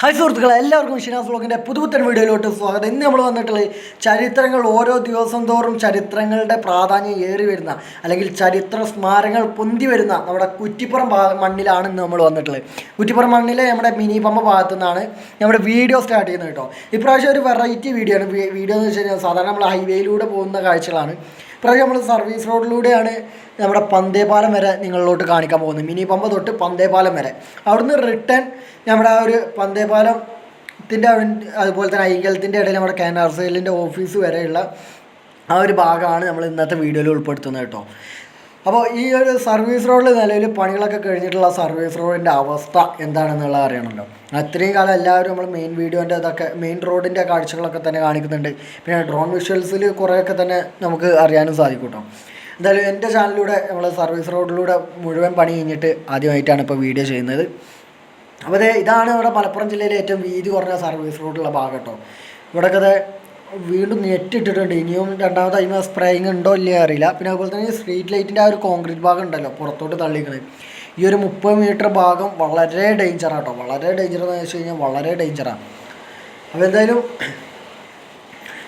Hi സുഹൃത്തുക്കളെ എല്ലാവർക്കും ഷിനാസ് വ്ളോഗിന്റെ പുതുപുത്തൻ വീഡിയോയിലോട്ട് സ്വാഗതം. ഇന്ന് നമ്മൾ വന്നിട്ടുള്ളത് ചരിത്രങ്ങൾ ഓരോ ദിവസം തോറും ചരിത്രങ്ങളുടെ പ്രാധാന്യം ഏറി വരുന്ന അല്ലെങ്കിൽ ചരിത്ര സ്മാരകങ്ങൾ പൊന്തി വരുന്ന നമ്മുടെ കുറ്റിപ്പുറം മണ്ണിലാണ് ഇന്ന് നമ്മൾ വന്നിട്ടുള്ളത്. കുറ്റിപ്പുറം മണ്ണിലെ നമ്മുടെ മിനി പമ്പ ഭാഗത്തു നിന്നാണ് നമ്മുടെ വീഡിയോ സ്റ്റാർട്ട് ചെയ്യുന്നത് കേട്ടോ. ഇപ്രാവശ്യം ഒരു വെറൈറ്റി വീഡിയോ ആണ്. വീഡിയോ എന്ന് വെച്ച് കഴിഞ്ഞാൽ സാധാരണ നമ്മൾ ഹൈവേയിലൂടെ പോകുന്ന കാഴ്ചകളാണ്. ഇപ്രാവശ്യം നമ്മൾ സർവീസ് റോഡിലൂടെയാണ് നമ്മുടെ പന്തേപാലം വരെ നിങ്ങളിലോട്ട് കാണിക്കാൻ പോകുന്നത്. മിനി പമ്പ തൊട്ട് പന്തേപാലം വരെ. അവിടുന്ന് റിട്ടേൺ നമ്മുടെ ആ ഒരു പന്തേപാലത്തിന്റെ അതുപോലെ തന്നെ ഐകലത്തിന്റെ ഇടയിൽ നമ്മുടെ കാനാർ സെയിലിന്റെ ഓഫീസ് വരെയുള്ള ആ ഒരു ഭാഗമാണ് നമ്മൾ ഇന്നത്തെ വീഡിയോയിൽ ഉൾപ്പെടുത്തുന്നത് കേട്ടോ. അപ്പോൾ ഈ ഒരു സർവീസ് റോഡിൽ നിലവിൽ പണികളൊക്കെ കഴിഞ്ഞിട്ടുള്ള സർവീസ് റോഡിന്റെ അവസ്ഥ എന്താണെന്നുള്ളത് അറിയണമല്ലോ. അത്രയും കാലം എല്ലാവരും നമ്മൾ മെയിൻ വീഡിയോന്റെ അതൊക്കെ മെയിൻ റോഡിന്റെ കാഴ്ചകളൊക്കെ തന്നെ കാണിക്കുന്നുണ്ട്. പിന്നെ ഡ്രോൺ വിഷ്വൽസിൽ കുറേയൊക്കെ തന്നെ നമുക്ക് അറിയാനും സാധിക്കും കേട്ടോ എന്തായാലും എന്റെ ചാനലിലൂടെ നമ്മൾ സർവീസ് റോഡിലൂടെ മുഴുവൻ പണി കഴിഞ്ഞിട്ട് ആദ്യമായിട്ടാണ് ഇപ്പോൾ വീഡിയോ ചെയ്യുന്നത്. അപ്പോൾ ഇതാണ് നമ്മുടെ മലപ്പുറം ജില്ലയിലെ ഏറ്റവും വീതി കുറഞ്ഞ സർവീസ് റോഡുള്ള ഭാഗം കേട്ടോ ഇവിടെയൊക്കെ വീണ്ടും നെറ്റ് ഇട്ടിട്ടുണ്ട്. ഇനിയും രണ്ടാമത് അതിന് സ്പ്രേയിങ് ഉണ്ടോ ഇല്ലേ അറിയില്ല. പിന്നെ അതുപോലെ തന്നെ സ്ട്രീറ്റ് ലൈറ്റിന്റെ ആ ഒരു കോൺക്രീറ്റ് ഭാഗം ഉണ്ടല്ലോ പുറത്തോട്ട് തള്ളിക്കുന്നത് ഈ ഒരു മുപ്പത് മീറ്റർ ഭാഗം വളരെ ഡേഞ്ചറാണ് കേട്ടോ വളരെ ഡേഞ്ചർ എന്ന് വെച്ച് കഴിഞ്ഞാൽ വളരെ ഡേഞ്ചറാണ് അപ്പോൾ എന്തായാലും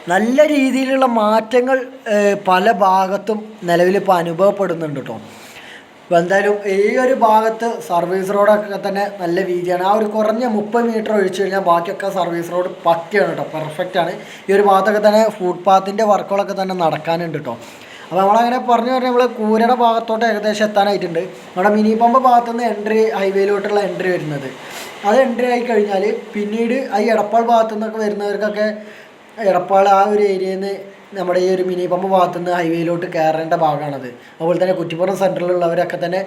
നല്ല രീതിയിലുള്ള മാറ്റങ്ങൾ പല ഭാഗത്തും നിലവിൽ ഇപ്പോൾ അനുഭവപ്പെടുന്നുണ്ട് കേട്ടോ അപ്പോൾ എന്തായാലും ഈ ഒരു ഭാഗത്ത് സർവീസ് റോഡൊക്കെ തന്നെ നല്ല വീതിയാണ് ആ ഒരു കുറഞ്ഞ മുപ്പത് മീറ്റർ ഒഴിച്ചു കഴിഞ്ഞാൽ ബാക്കിയൊക്കെ സർവീസ് റോഡ് പക്കയാണ് കേട്ടോ പെർഫെക്റ്റ് ആണ്. ഈ ഒരു ഭാഗത്തൊക്കെ തന്നെ ഫുട്പാത്തിന്റെ വർക്കുകളൊക്കെ തന്നെ നടക്കാനുണ്ട് കേട്ടോ അപ്പോൾ നമ്മളങ്ങനെ പറഞ്ഞു പറഞ്ഞാൽ നമ്മൾ കൂരയുടെ ഭാഗത്തോട്ട് ഏകദേശം എത്താനായിട്ടുണ്ട്. നമ്മുടെ മിനി പമ്പ് ഭാഗത്തുനിന്ന് എൻട്രി ഹൈവേയിലോട്ടുള്ള എൻട്രി വരുന്നത്. അത് എൻട്രി ആയി കഴിഞ്ഞാൽ പിന്നീട് ഈ എടപ്പാൾ ഭാഗത്തു നിന്നൊക്കെ വരുന്നവർക്കൊക്കെ എടപ്പാൾ ആ ഒരു ഏരിയയിൽ നിന്ന് നമ്മുടെ ഈ ഒരു മിനി പമ്പ് ഭാഗത്തു നിന്ന് ഹൈവേയിലോട്ട് കയറേണ്ട ഭാഗമാണത്. അതുപോലെ തന്നെ കുറ്റിപ്പുറം സെന്ററിലുള്ളവരൊക്കെ തന്നെ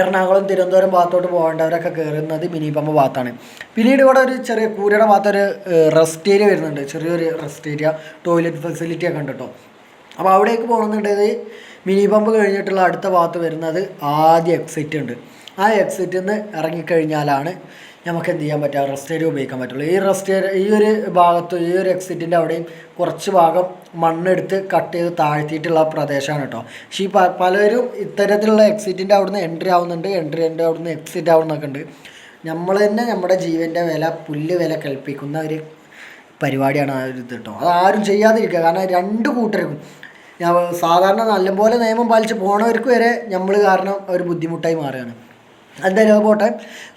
എറണാകുളം തിരുവനന്തപുരം ഭാഗത്തോട്ട് പോകേണ്ടവരൊക്കെ കയറുന്നത് മിനി പമ്പ് ഭാഗത്താണ്. പിന്നീട് ഇവിടെ ഒരു ചെറിയ കൂരയുടെ ഭാഗത്തൊരു റെസ്റ്റ് ഏരിയ വരുന്നുണ്ട്. ചെറിയൊരു റെസ്റ്റ് ഏരിയ ടോയ്ലറ്റ് ഫെസിലിറ്റി ഒക്കെ ഉണ്ട് കേട്ടോ അപ്പോൾ അവിടേക്ക് പോകണമെന്നുണ്ടെങ്കിൽ മിനി പമ്പ് കഴിഞ്ഞിട്ടുള്ള അടുത്ത ഭാഗത്ത് വരുന്നത് ആദ്യ എക്സിറ്റ് ഉണ്ട്. ആ എക്സിറ്റിൽ നിന്ന് ഇറങ്ങിക്കഴിഞ്ഞാലാണ് നമുക്ക് എന്ത് ചെയ്യാൻ പറ്റുക? റെസ്റ്റ് ഏരിയ ഉപയോഗിക്കാൻ പറ്റുള്ളൂ. ഈ റെസ്റ്റ് ഏരിയ ഈ ഒരു ഭാഗത്ത് ഈ ഒരു എക്സിറ്റിന്റെ അവിടെയും കുറച്ച് ഭാഗം മണ്ണെടുത്ത് കട്ട് ചെയ്ത് താഴ്ത്തിയിട്ടുള്ള പ്രദേശമാണ് കേട്ടോ. പക്ഷേ ഈ പലരും ഇത്തരത്തിലുള്ള എക്സിറ്റിന്റെ അവിടുന്ന് എൻട്രി ആവുന്നുണ്ട്. എൻട്രി എന്റെ അവിടുന്ന് എക്സിറ്റ് ആവുന്നൊക്കെ ഉണ്ട്. നമ്മൾ തന്നെ നമ്മുടെ ജീവന്റെ വില പുല്ല് വില കൽപ്പിക്കുന്ന ഒരു പരിപാടിയാണ് ആ ഒരു ഇത് കേട്ടോ. അത് ആരും ചെയ്യാതിരിക്കുക. കാരണം രണ്ട് കൂട്ടർക്കും. ഞാൻ സാധാരണ നല്ലപോലെ നിയമം പാലിച്ച് പോണവർക്ക് വരെ നമ്മൾ കാരണം ഒരു ബുദ്ധിമുട്ടായി മാറുകയാണ്. എന്തായാലും അത് പോട്ടെ.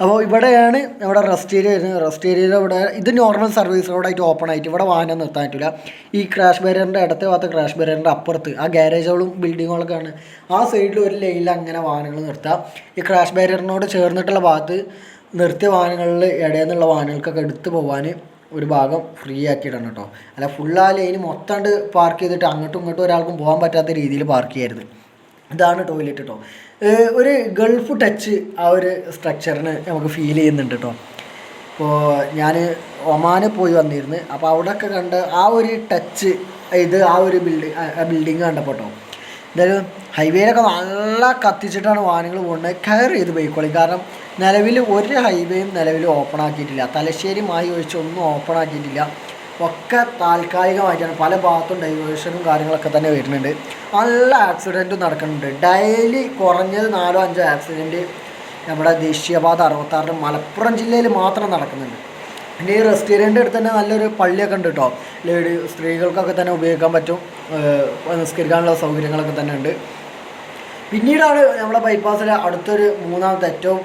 അപ്പോൾ ഇവിടെയാണ് നമ്മുടെ റെസ്റ്റ് ഏരിയ വരുന്നത് റെസ്റ്റ് ഏരിയയിൽ ഇവിടെ ഇത് നോർമൽ സർവീസ് റോഡായിട്ട് ഓപ്പൺ ആയിട്ട് ഇവിടെ വാഹനം നിർത്താൻ പറ്റില്ല ഈ ക്രാഷ് ബാരിയറിന്റെ ഇടത്തെ ഭാഗത്ത് ക്രാഷ് ബാരിയറിന്റെ അപ്പുറത്ത് ആ ഗാരേജുകളും ബിൽഡിങ്ങുകളൊക്കെ ആണ്. ആ സൈഡിൽ ഒരു ലൈനിൽ അങ്ങനെ വാഹനങ്ങൾ നിർത്താം. ഈ ക്രാഷ് ബാരിയറിനോട് ചേർന്നിട്ടുള്ള ഭാഗത്ത് നിർത്തിയ വാഹനങ്ങളിൽ ഇടയിൽ നിന്നുള്ള വാഹനങ്ങൾക്കൊക്കെ എടുത്തു പോകാൻ ഒരു ഭാഗം ഫ്രീ ആക്കിയിടണം കേട്ടോ അല്ല ഫുൾ ആ ലൈന് മൊത്തം പാർക്ക് ചെയ്തിട്ട് അങ്ങോട്ടും ഇങ്ങോട്ടും ഒരാൾക്കും പോകാൻ പറ്റാത്ത രീതിയിൽ പാർക്ക് ചെയ്യരുത് ഇതാണ് ടോയ്ലറ്റ് കേട്ടോ ഒരു ഗൾഫ് ടച്ച് ആ ഒരു സ്ട്രക്ചറിന് നമുക്ക് ഫീൽ ചെയ്യുന്നുണ്ട് കേട്ടോ ഇപ്പോൾ ഞാൻ ഒമാന് പോയി വന്നിരുന്നു. അപ്പോൾ അവിടെയൊക്കെ കണ്ട് ആ ഒരു ടച്ച് ഇത് ആ ഒരു ബിൽഡിങ് ബിൽഡിങ് കണ്ടപ്പോൾ കേട്ടോ എന്തായാലും ഹൈവേയിലൊക്കെ നല്ല കത്തിച്ചിട്ടാണ് വാഹനങ്ങൾ പോകുന്നത് കയർ ചെയ്ത് പോയിക്കോളി. കാരണം നിലവിൽ ഒരു ഹൈവേയും നിലവിൽ ഓപ്പൺ ആക്കിയിട്ടില്ല. തലശ്ശേരി മായി ഒഴിച്ച് ഒന്നും ഓപ്പൺ ആക്കിയിട്ടില്ല. ഒക്കെ താൽക്കാലികമായിട്ടാണ്. പല ഭാഗത്തും ഡൈവേഴ്ഷനും കാര്യങ്ങളൊക്കെ തന്നെ വരുന്നുണ്ട്. നല്ല ആക്സിഡന്റും നടക്കുന്നുണ്ട്. ഡെയിലി കുറഞ്ഞത് നാലോ അഞ്ചോ ആക്സിഡന്റ് നമ്മുടെ ദേശീയപാത അറുപത്താറിന് മലപ്പുറം ജില്ലയിൽ മാത്രം നടക്കുന്നുണ്ട്. പിന്നെ ഈ റെസ്റ്റോറന്റ് അടുത്ത് തന്നെ നല്ലൊരു പള്ളിയൊക്കെ ഉണ്ട് കേട്ടോ ലേഡി സ്ത്രീകൾക്കൊക്കെ തന്നെ ഉപയോഗിക്കാൻ പറ്റും നിസ്കരിക്കാനുള്ള സൗകര്യങ്ങളൊക്കെ തന്നെ ഉണ്ട്. പിന്നീടാണ് നമ്മളെ ബൈപ്പാസിലെ അടുത്തൊരു മൂന്നാമത്തെ ഏറ്റവും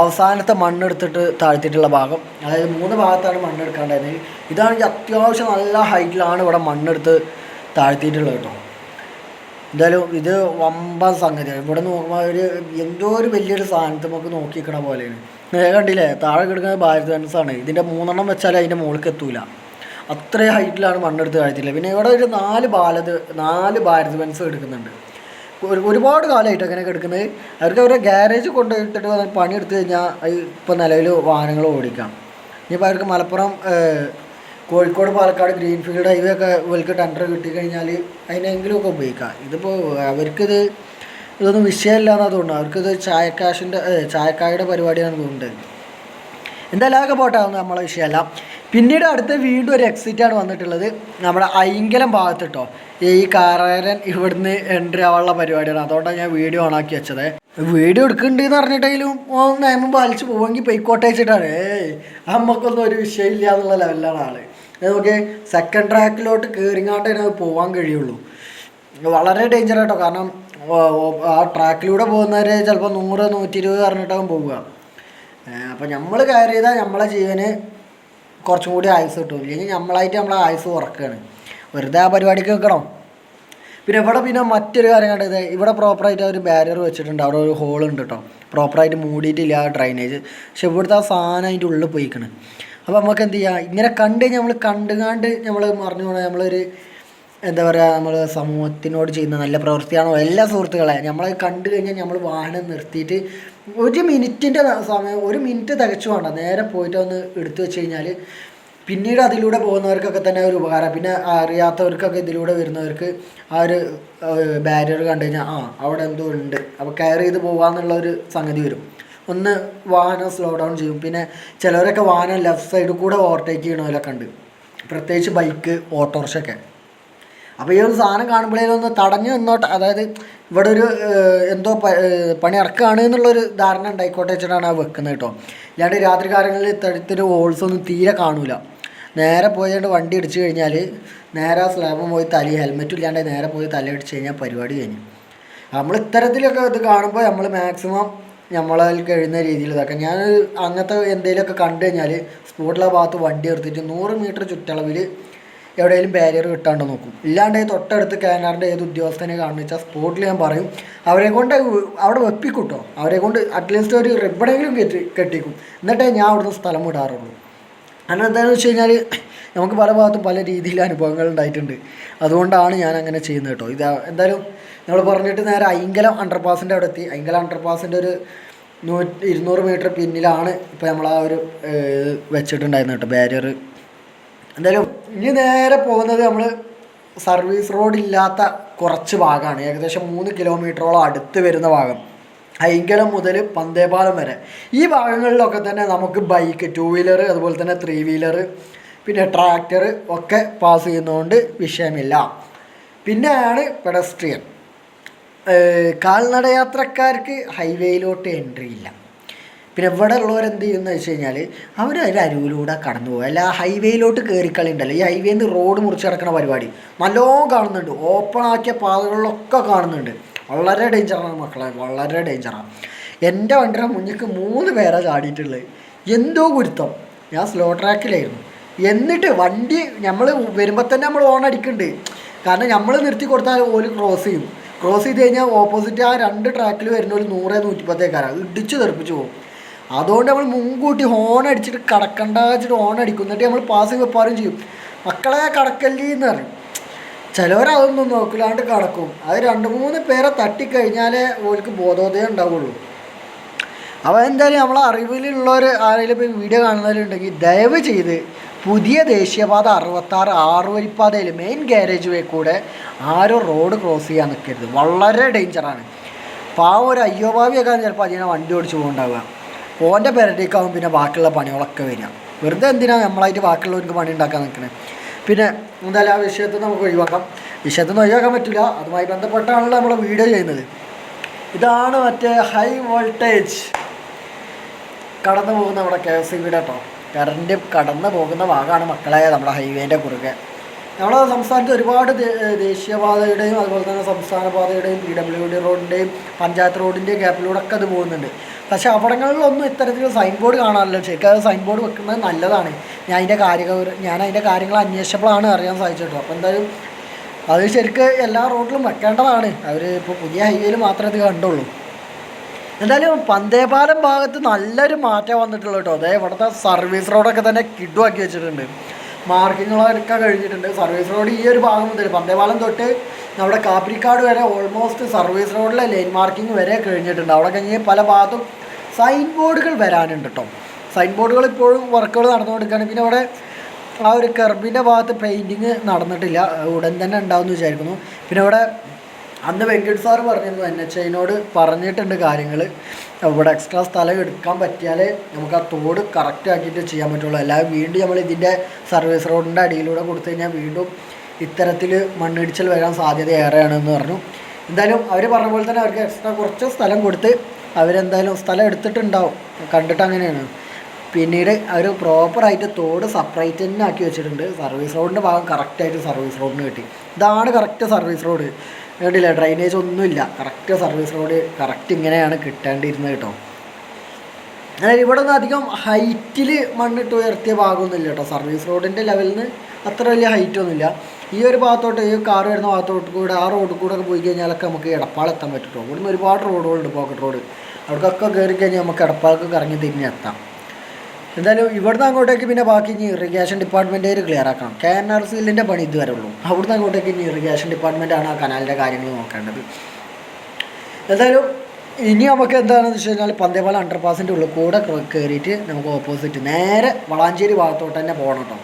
അവസാനത്തെ മണ്ണെടുത്തിട്ട് താഴ്ത്തിയിട്ടുള്ള ഭാഗം. അതായത് മൂന്ന് ഭാഗത്താണ് മണ്ണെടുക്കാണ്ടായിരുന്നത്. ഇതാണെങ്കിൽ അത്യാവശ്യം നല്ല ഹൈറ്റിലാണ് ഇവിടെ മണ്ണെടുത്ത് താഴ്ത്തിയിട്ടുള്ളത് കേട്ടോ എന്തായാലും ഇത് വമ്പൻ സംഗതിയാണ്. ഇവിടെ നോക്കുമ്പോൾ ഒരു എന്തോ ഒരു വലിയൊരു സാധനത്തെ നമുക്ക് നോക്കിക്കണ പോലെയാണ്. കണ്ടില്ലേ? താഴെ കിടക്കുന്നത് ഭാരത് ആണ്. ഇതിന്റെ മൂന്നെണ്ണം വെച്ചാൽ അതിന്റെ മുകളിലേക്ക് എത്തൂല. അത്രയും ഹൈറ്റിലാണ് മണ്ണെടുത്ത് താഴ്ത്തിയില്ല. പിന്നെ ഇവിടെ ഒരു നാല് ബാലത് നാല് ഭാരത് ബെൻസ് എടുക്കുന്നുണ്ട് ഒരുപാട് കാലമായിട്ട് അങ്ങനെ കിടക്കുന്നത്. അവർക്ക് അവരുടെ ഗ്യാരേജ് കൊണ്ടുപോയിട്ടിട്ട് പണിയെടുത്ത് കഴിഞ്ഞാൽ ഇപ്പോൾ നിലവിൽ വാഹനങ്ങൾ ഓടിക്കാം. ഇനിയിപ്പോൾ അവർക്ക് മലപ്പുറം കോഴിക്കോട് പാലക്കാട് ഗ്രീൻഫീൽഡ് ഹൈവേ ഒക്കെ ഇവർക്ക് ടെൻഡർ കിട്ടിക്കഴിഞ്ഞാൽ അതിനെങ്കിലുമൊക്കെ ഉപയോഗിക്കാം. ഇതിപ്പോൾ അവർക്കിത് ഇതൊന്നും വിഷയമല്ല എന്നാണ് തോന്നുന്നത് അവർക്കിത് ചായക്കാശിന്റെ ചായക്കായുടെ പരിപാടിയാണ് തോന്നുന്നത് എന്തായാലും അതൊക്കെ പോട്ടെ അതൊന്നും നമ്മളെ വിഷയമല്ല. പിന്നീട് അടുത്ത വീണ്ടും ഒരു എക്സിറ്റാണ് വന്നിട്ടുള്ളത്. നമ്മുടെ ഐങ്കലം ഭാഗത്ത് കേട്ടോ ഈ കാറേരൻ ഇവിടുന്ന് എൻട്രി ആവാനുള്ള പരിപാടിയാണ്. അതുകൊണ്ടാണ് ഞാൻ വീഡിയോ ഓണാക്കി വെച്ചത്. വീഡിയോ എടുക്കുന്നുണ്ടെന്ന് പറഞ്ഞിട്ടെങ്കിലും ഓ നിയമം പാലിച്ച് പോവുമെങ്കിൽ പൊയ്ക്കോട്ടെ വെച്ചിട്ടാണ്. ഏയ് നമുക്കൊന്നും ഒരു വിഷയമില്ല എന്നുള്ള ലെവലാണ് ആൾ. ഓക്കെ സെക്കൻഡ് ട്രാക്കിലോട്ട് കയറിങ്ങാണ്ട് അത് പോകാൻ കഴിയുള്ളൂ. വളരെ ഡേഞ്ചർ ആയിട്ടോ കാരണം ആ ട്രാക്കിലൂടെ പോകുന്നവരെ ചിലപ്പോൾ നൂറ് നൂറ്റി ഇരുപത് പറഞ്ഞിട്ടാകും പോവുക അപ്പം നമ്മൾ കയറി ചെയ്താൽ നമ്മളെ ജീവന് കുറച്ചും കൂടി ആയുസ് കിട്ടും. ഇല്ലെങ്കിൽ നമ്മളായിട്ട് നമ്മളെ ആയുസ് കുറക്കുകയാണ് വെറുതെ ആ പരിപാടിക്ക് വെക്കണം പിന്നെ ഇവിടെ പിന്നെ മറ്റൊരു കാര്യം കണ്ടത് ഇവിടെ പ്രോപ്പറായിട്ട് ഒരു ബാരിയർ വെച്ചിട്ടുണ്ട്. അവിടെ ഒരു ഹോൾ ഉണ്ട് കേട്ടോ പ്രോപ്പറായിട്ട് മൂടിയിട്ടില്ല ആ ഡ്രൈനേജ് പക്ഷെ ഇവിടുത്തെ ആ സാധനം അതിന്റെ ഉള്ളിൽ പോയിക്കണ്. അപ്പോൾ നമുക്ക് എന്ത് ചെയ്യാം? ഇങ്ങനെ കണ്ട് നമ്മൾ കണ്ടുകാണ്ട് നമ്മൾ മറിഞ്ഞു പോകണം നമ്മളൊരു എന്താ പറയുക നമ്മൾ സമൂഹത്തിനോട് ചെയ്യുന്ന നല്ല പ്രവൃത്തിയാണോ? എല്ലാ സുഹൃത്തുക്കളെ നമ്മളെ കണ്ടു കഴിഞ്ഞാൽ നമ്മൾ വാഹനം നിർത്തിയിട്ട് ഒരു മിനിറ്റിന്റെ സമയം ഒരു മിനിറ്റ് തികച്ചു വേണ്ട. നേരെ പോയിട്ട് ഒന്ന് എടുത്തു വെച്ച് കഴിഞ്ഞാൽ പിന്നീട് അതിലൂടെ പോകുന്നവർക്കൊക്കെ തന്നെ ഒരു ഉപകാരം. പിന്നെ അറിയാത്തവർക്കൊക്കെ ഇതിലൂടെ വരുന്നവർക്ക് ആ ഒരു ബാരിയർ കണ്ടു കഴിഞ്ഞാൽ ആ അവിടെ എന്തോ ഉണ്ട്. അപ്പോൾ കെയർ ചെയ്ത് പോകാമെന്നുള്ള ഒരു സംഗതി വരും. ഒന്ന് വാഹനം സ്ലോ ഡൗൺ ചെയ്യും. പിന്നെ ചിലവരൊക്കെ വാഹനം ലെഫ്റ്റ് സൈഡിൽ കൂടെ ഓവർടേക്ക് ചെയ്യണവരൊക്കെ ഉണ്ട്. പ്രത്യേകിച്ച് ബൈക്ക് ഓട്ടോറിക്ഷ ഒക്കെ അപ്പോൾ ഈ ഒരു സാധനം കാണുമ്പോഴേ ഒന്ന് തടഞ്ഞു നിന്നോട്ടെ. അതായത് ഇവിടെ ഒരു എന്തോ പണി ഇറക്കുകയാണ് എന്നുള്ളൊരു ധാരണ ഉണ്ടായിക്കോട്ടെ വെച്ചിട്ടാണ് ആ വെക്കുന്നത് കേട്ടോ. ഇല്ലാണ്ട് രാത്രി കാലങ്ങളിൽ ഇത്തരത്തിന്റെ ഹോൾസ് ഒന്നും തീരെ കാണൂല. നേരെ പോയതുകൊണ്ട് വണ്ടി ഇടിച്ചു കഴിഞ്ഞാൽ നേരെ സ്ലാബും പോയി തലി ഹെൽമെറ്റും ഇല്ലാണ്ട് നേരെ പോയി തല ഇടിച്ച് കഴിഞ്ഞാൽ പരിപാടി കഴിഞ്ഞു. നമ്മൾ ഇത്തരത്തിലൊക്കെ ഇത് കാണുമ്പോൾ നമ്മൾ മാക്സിമം നമ്മളതിൽ കഴിയുന്ന രീതിയിൽ ഇതാക്കാം. ഞാൻ അങ്ങനത്തെ എന്തെങ്കിലുമൊക്കെ കണ്ടു കഴിഞ്ഞാൽ സ്പോട്ടിലെ ഭാഗത്ത് വണ്ടി നിർത്തിയിട്ട് നൂറ് മീറ്റർ ചുറ്റളവിൽ എവിടെയെങ്കിലും ബാരിയർ കിട്ടാണ്ട് നോക്കും. ഇല്ലാണ്ട് തൊട്ടടുത്ത് കാനാറിന്റെ ഏത് ഉദ്യോഗസ്ഥനെ കാണുന്ന വെച്ചാൽ സ്പോട്ടിൽ ഞാൻ പറയും അവരെ കൊണ്ട് അവിടെ വെപ്പിക്കൂട്ടോ. അവരെ കൊണ്ട് അറ്റ്ലീസ്റ്റ് ഒരു റിബണെങ്കിലും കെട്ടി കെട്ടിക്കും. എന്നിട്ടേ ഞാൻ അവിടുന്ന് സ്ഥലം വിടാറുള്ളൂ. കാരണം എന്താണെന്ന് വെച്ച് കഴിഞ്ഞാൽ നമുക്ക് പല ഭാഗത്തും പല രീതിയിൽ അനുഭവങ്ങൾ ഉണ്ടായിട്ടുണ്ട്. അതുകൊണ്ടാണ് ഞാൻ അങ്ങനെ ചെയ്യുന്നത് കേട്ടോ ഇത് എന്തായാലും നമ്മൾ പറഞ്ഞിട്ട് നേരെ അയിങ്കലം അണ്ടർപാസിന്റെ അവിടെ എത്തി. അയിങ്കലം അണ്ടർപാസിന്റെ ഒരു നൂറ്റി ഇരുന്നൂറ് മീറ്റർ പിന്നിലാണ് ഇപ്പോൾ നമ്മൾ ആ ഒരു വെച്ചിട്ടുണ്ടായിരുന്നു കേട്ടോ ബാരിയർ എന്തായാലും ഇനി നേരെ പോകുന്നത് നമ്മൾ സർവീസ് റോഡില്ലാത്ത കുറച്ച് ഭാഗമാണ്. ഏകദേശം മൂന്ന് കിലോമീറ്ററോളം അടുത്ത് വരുന്ന ഭാഗം. അയിങ്കലം മുതൽ പന്തേപാലം വരെ. ഈ ഭാഗങ്ങളിലൊക്കെ തന്നെ നമുക്ക് ബൈക്ക് ടു വീലർ അതുപോലെ തന്നെ ത്രീ വീലർ പിന്നെ ട്രാക്ടർ ഒക്കെ പാസ് ചെയ്യുന്നതുകൊണ്ട് വിഷയമില്ല. പിന്നെയാണ് പെഡസ്ട്രിയൻ കാൽനടയാത്രക്കാർക്ക് ഹൈവേയിലോട്ട് എൻട്രി ഇല്ല. പിന്നെ ഇവിടെ ഉള്ളവരെന്ത് ചെയ്യുന്ന വെച്ച് കഴിഞ്ഞാൽ അവർ അതിൽ അരുവിലൂടെ കടന്നു പോകും. അല്ല ഹൈവേയിലോട്ട് കയറിക്കളി ഈ ഹൈവേയിൽ നിന്ന് റോഡ് മുറിച്ച് കിടക്കുന്ന പരിപാടി നല്ലോണം കാണുന്നുണ്ട്. ഓപ്പൺ ആക്കിയ പാതകളിലൊക്കെ കാണുന്നുണ്ട്. വളരെ ഡേഞ്ചറാണ് മക്കളെ. വളരെ ഡേഞ്ചറാണ് എന്റെ വണ്ടിയുടെ മുന്നിക്ക് മൂന്ന് പേരാ ചാടിയിട്ടുള്ളത് എന്തോ ഗുരുത്തം ഞാൻ സ്ലോ ട്രാക്കിലായിരുന്നു എന്നിട്ട് വണ്ടി നമ്മൾ വരുമ്പോൾ തന്നെ നമ്മൾ ഓൺ അടിക്കുന്നുണ്ട് കാരണം നമ്മൾ നിർത്തി കൊടുത്താൽ ഓൽ ക്രോസ് ചെയ്യും. ക്രോസ് ചെയ്ത് കഴിഞ്ഞാൽ ഓപ്പോസിറ്റ് ആ രണ്ട് ട്രാക്കിൽ വരുന്ന ഒരു നൂറ് നൂറ്റിപ്പത്തേക്കാരാണ് ഇടിച്ച് തെറിപ്പിച്ച് പോകും. അതുകൊണ്ട് നമ്മൾ മുൻകൂട്ടി ഹോൺ അടിച്ചിട്ട് കടക്കണ്ട വെച്ചിട്ട് ഹോൺ അടിക്കും. എന്നിട്ട് നമ്മൾ പാസ് വെപ്പാറും ചെയ്യും. മക്കളെ കടക്കല്ലേ എന്ന് പറയും. ചിലവരതൊന്നും നോക്കില്ലാണ്ട് കടക്കും. അത് രണ്ട് മൂന്ന് പേരെ തട്ടിക്കഴിഞ്ഞാലേ ഓർക്ക് ബോധോദയം ഉണ്ടാവുള്ളൂ. അപ്പോൾ എന്തായാലും നമ്മളെ അറിവിലുള്ളവർ ആരെങ്കിലും ഇപ്പോൾ വീഡിയോ കാണുന്നവരുണ്ടെങ്കിൽ ദയവ് ചെയ്ത് പുതിയ ദേശീയപാത അറുപത്താറ് ആറുവരിപ്പാതയിൽ മെയിൻ ഗാരേജ് വേ കൂടെ ആരും റോഡ് ക്രോസ് ചെയ്യാൻ നിൽക്കരുത് വളരെ ഡേഞ്ചറാണ് പാവം ഒരു അയ്യോഭാവിയൊക്കെ ചിലപ്പോൾ അതിനെ വണ്ടി ഓടിച്ച് പോകുന്നുണ്ടാവുക ഓന്റെ പെരട്ടിക്കാവും പിന്നെ ബാക്കിയുള്ള പണികളൊക്കെ വരിക. വെറുതെ എന്തിനാണ് നമ്മളായിട്ട് ബാക്കിയുള്ളവർക്ക് പണി ഉണ്ടാക്കാൻ നിൽക്കുന്നത് പിന്നെ എന്തായാലും ആ വിഷയത്തിൽ നമുക്ക് ഒഴിവാക്കാം. വിഷയത്തിൽ നിന്ന് ഒഴിവാക്കാൻ പറ്റില്ല അതുമായി ബന്ധപ്പെട്ടാണല്ലോ നമ്മൾ വീഡിയോ ചെയ്യുന്നത്. ഇതാണ് മറ്റേ ഹൈ വോൾട്ടേജ് കടന്നു പോകുന്ന നമ്മുടെ കെ എസ് ഇ കേട്ടോ. കറണ്ട് കടന്നു പോകുന്ന ഭാഗമാണ് മക്കളെ നമ്മുടെ ഹൈവേന്റെ കുറുകെ. നമ്മുടെ സംസ്ഥാനത്ത് ഒരുപാട് ദേശീയപാതയുടെയും അതുപോലെ തന്നെ സംസ്ഥാന പാതയുടെയും പി ഡബ്ല്യു ഡി റോഡിന്റെയും പഞ്ചായത്ത് റോഡിന്റെയും ഗ്യാപ്പിലൂടെ ഒക്കെ അത് പോകുന്നുണ്ട്. പക്ഷെ അവിടങ്ങളിലൊന്നും ഇത്തരത്തിൽ സൈൻ ബോർഡ് കാണാറില്ല ശരിക്കും അത് സൈൻ ബോർഡ് വെക്കുന്നത് നല്ലതാണ്. ഞാൻ അതിന്റെ കാര്യങ്ങൾ ഞാൻ അതിന്റെ കാര്യങ്ങൾ അന്വേഷിച്ചപ്പോഴാണ് അറിയാൻ സാധിച്ചിട്ടുള്ളത് അപ്പോൾ എന്തായാലും അത് ശരിക്ക് എല്ലാ റോഡിലും വെക്കേണ്ടതാണ്. അവർ ഇപ്പോൾ പുതിയ ഹൈവേയിൽ മാത്രമേ ഇത് കണ്ടുള്ളൂ. എന്തായാലും പന്തേപാലം ഭാഗത്ത് നല്ലൊരു മാറ്റം വന്നിട്ടുള്ളൂ കേട്ടോ. അതായത് ഇവിടുത്തെ സർവീസ് റോഡൊക്കെ തന്നെ കിഡുവാക്കി വെച്ചിട്ടുണ്ട്. മാർക്കിങ്ങുകളൊക്കെ കഴിഞ്ഞിട്ടുണ്ട്. സർവീസ് റോഡ് ഈ ഒരു ഭാഗം മുതൽ പന്തേപാലം തൊട്ട് നമ്മുടെ കാപ്പിരിക്കാട് വരെ ഓൾമോസ്റ്റ് സർവീസ് റോഡിലെ ലൈൻ മാർക്കിംഗ് വരെ കഴിഞ്ഞിട്ടുണ്ട്. അവിടെ കഴിഞ്ഞ് പല ഭാഗത്തും സൈൻ ബോർഡുകൾ വരാനുണ്ട് കേട്ടോ സൈൻ ബോർഡുകൾ ഇപ്പോഴും വർക്കുകൾ നടന്നുകൊടുക്കുകയാണ് പിന്നെ അവിടെ ആ ഒരു കെർബിന്റെ ഭാഗത്ത് പെയിന്റിങ് നടന്നിട്ടില്ല. ഉടൻ തന്നെ ഉണ്ടാവുമെന്ന് വിചാരിക്കുന്നു. പിന്നെ അവിടെ അന്ന് വെങ്കട് സാറ് പറഞ്ഞിരുന്നു എൻ എച്ച് ഐനോട് പറഞ്ഞിട്ടുണ്ട് കാര്യങ്ങൾ ഇവിടെ എക്സ്ട്രാ സ്ഥലം എടുക്കാൻ പറ്റിയാലേ നമുക്ക് ആ തോട് കറക്റ്റ് ആക്കിയിട്ട് ചെയ്യാൻ പറ്റുള്ളൂ. അല്ലാതെ വീണ്ടും നമ്മൾ ഇതിന്റെ സർവീസ് റോഡിന്റെ അടിയിലൂടെ കൊടുത്തു കഴിഞ്ഞാൽ വീണ്ടും ഇത്തരത്തിൽ മണ്ണിടിച്ചിൽ വരാൻ സാധ്യത ഏറെയാണെന്ന് പറഞ്ഞു. എന്തായാലും അവർ പറഞ്ഞ പോലെ തന്നെ അവർക്ക് എക്സ്ട്രാ കുറച്ച് സ്ഥലം കൊടുത്ത് അവരെന്തായാലും സ്ഥലം എടുത്തിട്ടുണ്ടാവും. കണ്ടിട്ട് അങ്ങനെയാണ്. പിന്നീട് അവർ പ്രോപ്പറായിട്ട് തോട് സെപ്പറേറ്റ് തന്നെ ആക്കി വെച്ചിട്ടുണ്ട്. സർവീസ് റോഡിന്റെ ഭാഗം കറക്റ്റായിട്ട് സർവീസ് റോഡിന് കിട്ടി. ഇതാണ് കറക്റ്റ് സർവീസ് റോഡ് കേട്ടില്ല ഡ്രൈനേജ് ഒന്നുമില്ല. കറക്റ്റ് സർവീസ് റോഡ് കറക്റ്റ് ഇങ്ങനെയാണ് കിട്ടേണ്ടിയിരുന്നത് കേട്ടോ. അതായത് ഇവിടെ ഒന്നും അധികം ഹൈറ്റിൽ മണ്ണിട്ട് ഉയർത്തിയ ഭാഗമൊന്നുമില്ല കേട്ടോ. സർവീസ് റോഡിന്റെ ലെവലിൽ നിന്ന് അത്ര വലിയ ഹൈറ്റൊന്നുമില്ല ഈ ഒരു ഭാഗത്തോട്ട് ഈ കാർ വരുന്ന ഭാഗത്തോട്ട് കൂടെ ആ റോഡിൽ കൂടെ ഒക്കെ പോയി കഴിഞ്ഞാലൊക്കെ നമുക്ക് എടപ്പാളെത്താൻ പറ്റും കേട്ടോ. ഇവിടുന്ന് ഒരുപാട് റോഡുകളുണ്ട് പോക്കറ്റ് റോഡ് അവിടേക്കൊക്കെ കയറി കഴിഞ്ഞാൽ നമുക്ക് എടപ്പാൾക്ക് കറങ്ങി തിരിഞ്ഞ് എത്താം. എന്തായാലും ഇവിടുന്ന് അങ്ങോട്ടേക്ക് പിന്നെ ബാക്കി ഇനി ഇറിഗേഷൻ ഡിപ്പാർട്ട്മെന്റുകാർ ക്ലിയർ ആക്കണം. കെ എൻ ആർ സിലിന്റെ പണി ഇതുവരെ ഉള്ളൂ. അവിടുന്ന് അങ്ങോട്ടേക്ക് ഇനി ഇറിഗേഷൻ ഡിപ്പാർട്ട്മെന്റ് ആണ് ആ കനാലിന്റെ കാര്യങ്ങൾ നോക്കേണ്ടത്. എന്തായാലും ഇനി നമുക്ക് എന്താണെന്ന് വെച്ച് കഴിഞ്ഞാൽ പന്തേപാല അണ്ടർ പാസിന്റെ ഉള്ളിൽ കൂടെ കയറിയിട്ട് നമുക്ക് ഓപ്പോസിറ്റ് നേരെ വളാഞ്ചേരി ഭാഗത്തോട്ട് തന്നെ പോകണം കേട്ടോ.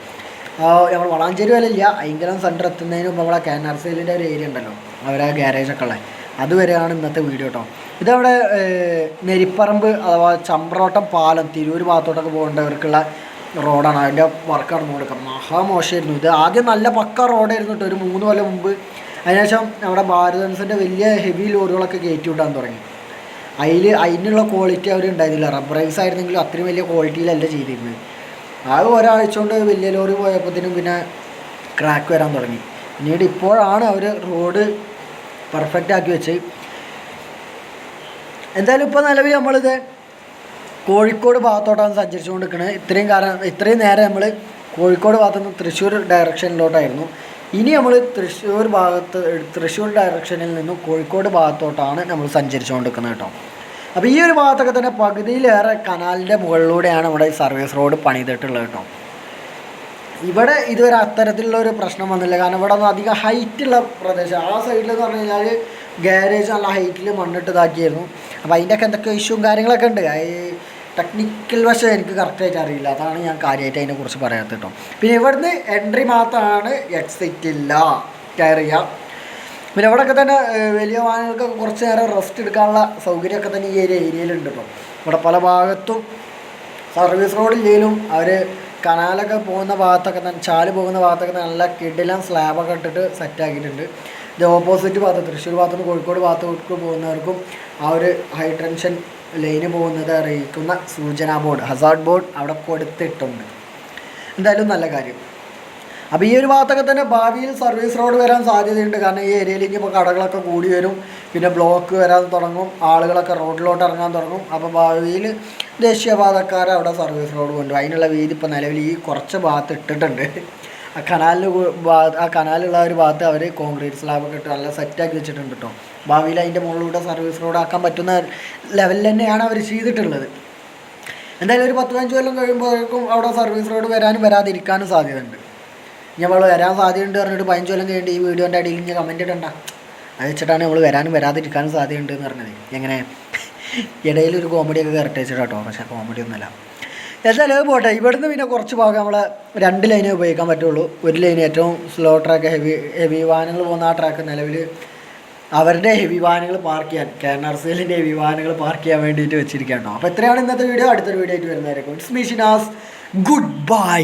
നമ്മൾ വളാഞ്ചേരി വരെ ഇല്ല അയങ്കലം സെന്റർ എത്തുന്നതിന് മുമ്പ് നമ്മളെ കെ എൻ ആർ സിലിന്റെ ഒരു ഏരിയ ഉണ്ടല്ലോ. അവരെ ഗ്യാരേജൊക്കെ ഉള്ളത് അതുവരെയാണ് ഇന്നത്തെ വീഡിയോ കേട്ടോ ഇതവിടെ നെരിപ്പറമ്പ് അഥവാ ചമ്പ്രോട്ടം പാലം തിരൂർ ഭാഗത്തോട്ടൊക്കെ പോകേണ്ടവർക്കുള്ള റോഡാണ്. അതിന്റെ വർക്ക് നടന്നു കൊടുക്കുക മഹാമോശമായിരുന്നു ഇത് ആദ്യം നല്ല പക്ക റോഡായിരുന്നു കേട്ടോ. ഒരു മൂന്ന് കൊല്ലം മുമ്പ്. അതിനുശേഷം നമ്മുടെ ഭാരതൻസിന്റെ വലിയ ഹെവി ലോറികളൊക്കെ കയറ്റി വിടാൻ തുടങ്ങി. അതിൽ അതിനുള്ള ക്വാളിറ്റി അവർ ഉണ്ടായിരുന്നില്ല. റബ്ബറൈസ് ആയിരുന്നെങ്കിലും അത്രയും വലിയ ക്വാളിറ്റിയിലല്ല ചെയ്തിരുന്നത്. ആ ഒരാഴ്ച കൊണ്ട് വലിയ ലോറി പോയപ്പോഴത്തേനും പിന്നെ ക്രാക്ക് വരാൻ തുടങ്ങി. പിന്നീട് ഇപ്പോഴാണ് അവർ റോഡ് പെർഫെക്റ്റ് ആക്കി വെച്ച് എന്തായാലും ഇപ്പോൾ നിലവിൽ നമ്മളിത് കോഴിക്കോട് ഭാഗത്തോട്ടാണ് സഞ്ചരിച്ചുകൊണ്ട് നിൽക്കുന്നത് ഇത്രയും കാരണം ഇത്രയും നേരം നമ്മൾ കോഴിക്കോട് ഭാഗത്തു നിന്ന് തൃശ്ശൂർ ഡയറക്ഷനിലോട്ടായിരുന്നു. ഇനി നമ്മൾ തൃശ്ശൂർ ഭാഗത്ത് തൃശ്ശൂർ ഡയറക്ഷനിൽ നിന്നും കോഴിക്കോട് ഭാഗത്തോട്ടാണ് നമ്മൾ സഞ്ചരിച്ചുകൊണ്ടിരിക്കുന്നത് കേട്ടോ. അപ്പോൾ ഈ ഒരു ഭാഗത്തൊക്കെ തന്നെ പകുതിയിലേറെ കനാലിന്റെ മുകളിലൂടെയാണ് നമ്മുടെ ഈ സർവീസ് റോഡ് പണിതിട്ടുള്ളത് കേട്ടോ. ഇവിടെ ഇതുവരെ അത്തരത്തിലുള്ള ഒരു പ്രശ്നം വന്നില്ല. കാരണം ഇവിടെ ഒന്നും അധികം ഹൈറ്റുള്ള പ്രദേശം. ആ സൈഡിൽ എന്ന് പറഞ്ഞു കഴിഞ്ഞാൽ ഗാരേജ് നല്ല ഹൈറ്റിൽ മണ്ണിട്ട് ഇതാക്കിയായിരുന്നു. അപ്പോൾ അതിന്റെയൊക്കെ എന്തൊക്കെ ഇഷ്യൂവും കാര്യങ്ങളൊക്കെ ഉണ്ട്. ഈ ടെക്നിക്കൽ വശം എനിക്ക് കറക്റ്റായിട്ട് അറിയില്ല. അതാണ് ഞാൻ കാര്യമായിട്ട് അതിനെക്കുറിച്ച് പറയാത്തത് കേട്ടോ. പിന്നെ ഇവിടുന്ന് എൻട്രി മാത്രമാണ് എക്സിറ്റ് ഇല്ല. കയറിയ. പിന്നെ ഇവിടെയൊക്കെ തന്നെ വലിയ വാഹനങ്ങൾക്കൊക്കെ കുറച്ച് നേരം റെസ്റ്റ് എടുക്കാനുള്ള സൗകര്യമൊക്കെ തന്നെ ഈ ഏരിയ ഏരിയയിലുണ്ട് കേട്ടോ. ഇവിടെ പല ഭാഗത്തും സർവീസ് റോഡില്ലെങ്കിലും അവർ കനാലൊക്കെ പോകുന്ന ഭാഗത്തൊക്കെ തന്നെ ചാൽ പോകുന്ന ഭാഗത്തൊക്കെ നല്ല കിടിലം സ്ലാബൊക്കെ ഇട്ടിട്ട് സെറ്റ് ആക്കിയിട്ടുണ്ട്. ഇത് ഓപ്പോസിറ്റ് ഭാഗത്ത് തൃശ്ശൂർ ഭാഗത്ത് നിന്ന് കോഴിക്കോട് ഭാഗത്തോട്ട് പോകുന്നവർക്കും ആ ഒരു ഹൈ ടെൻഷൻ ലൈന് പോകുന്നത് അറിയിക്കുന്ന സൂചനാ ബോർഡ് ഹസാർഡ് ബോർഡ് അവിടെ കൊടുത്തിട്ടുണ്ട്. എന്തായാലും നല്ല കാര്യം. അപ്പോൾ ഈ ഒരു ഭാഗത്തൊക്കെ തന്നെ ഭാവിയിൽ സർവീസ് റോഡ് വരാൻ സാധ്യതയുണ്ട്. കാരണം ഈ ഏരിയയിൽ ഇനിയിപ്പോൾ കടകളൊക്കെ കൂടി വരും. പിന്നെ ബ്ലോക്ക് വരാൻ തുടങ്ങും. ആളുകളൊക്കെ റോഡിലോട്ട് ഇറങ്ങാൻ തുടങ്ങും. അപ്പോൾ ഭാവിയിൽ ദേശീയപാതക്കാർ അവിടെ സർവീസ് റോഡ് കൊണ്ടുപോകും അതിനുള്ള വീതി ഇപ്പോൾ നിലവിൽ ഈ കുറച്ച് ഭാഗത്ത് ഇട്ടിട്ടുണ്ട്. ആ കനാലിന് ആ കനാലുള്ള ഒരു ഭാഗത്ത് അവർ കോൺക്രീറ്റ് സ്ലാബൊക്കെ ഇട്ട് നല്ല സെറ്റാക്കി വെച്ചിട്ടുണ്ട് കേട്ടോ ഭാവിയിൽ അതിന്റെ മുകളിലൂടെ സർവീസ് റോഡ് ആക്കാൻ പറ്റുന്ന ലെവലിൽ തന്നെയാണ് അവർ ചെയ്തിട്ടുള്ളത്. എന്തായാലും ഒരു പത്ത് പതിനഞ്ച് കൊല്ലം കഴിയുമ്പോഴേക്കും അവിടെ സർവീസ് റോഡ് വരാനും വരാതിരിക്കാനും സാധ്യതയുണ്ട്. നമ്മൾ വരാൻ സാധ്യതയുണ്ട് പറഞ്ഞിട്ട് പതിനഞ്ച് കൊല്ലം കഴിഞ്ഞിട്ട് ഈ വീഡിയോന്റെ അടിയിൽ ഇങ്ങനെ കമന്റ് ഇടണ്ട. അത് വെച്ചിട്ടാണ് നമ്മൾ വരാനും വരാതിരിക്കാനും സാധ്യതയുണ്ട് എന്ന് പറഞ്ഞത്. എങ്ങനെ? ഇടയിൽ ഒരു കോമഡിയൊക്കെ കറക്റ്റ് വെച്ചിട്ടാട്ടോ. പക്ഷേ കോമഡി ഒന്നുമല്ല. എന്തായാലും അത് പോട്ടെ. ഇവിടുന്ന് പിന്നെ കുറച്ച് ഭാഗം നമ്മൾ രണ്ട് ലൈനേ ഉപയോഗിക്കാൻ പറ്റുള്ളൂ. ഒരു ലൈൻ ഏറ്റവും സ്ലോ ട്രാക്ക് ഹെവി ഹെവി വാഹനങ്ങൾ പോകുന്ന ആ ട്രാക്ക് നിലവിൽ അവരുടെ ഹെവി വാഹനങ്ങൾ പാർക്ക് ചെയ്യാൻ കെ എൻ ആർ സിയിലിന്റെ ഹെവി വാഹനങ്ങൾ പാർക്ക് ചെയ്യാൻ വേണ്ടിയിട്ട് വെച്ചിരിക്കുകയാണ്. അപ്പോൾ എത്രയാണ് ഇന്നത്തെ വീഡിയോ അടുത്തൊരു വീഡിയോ ആയിട്ട് വരുന്നതായിരിക്കും. It's me Shinas good bye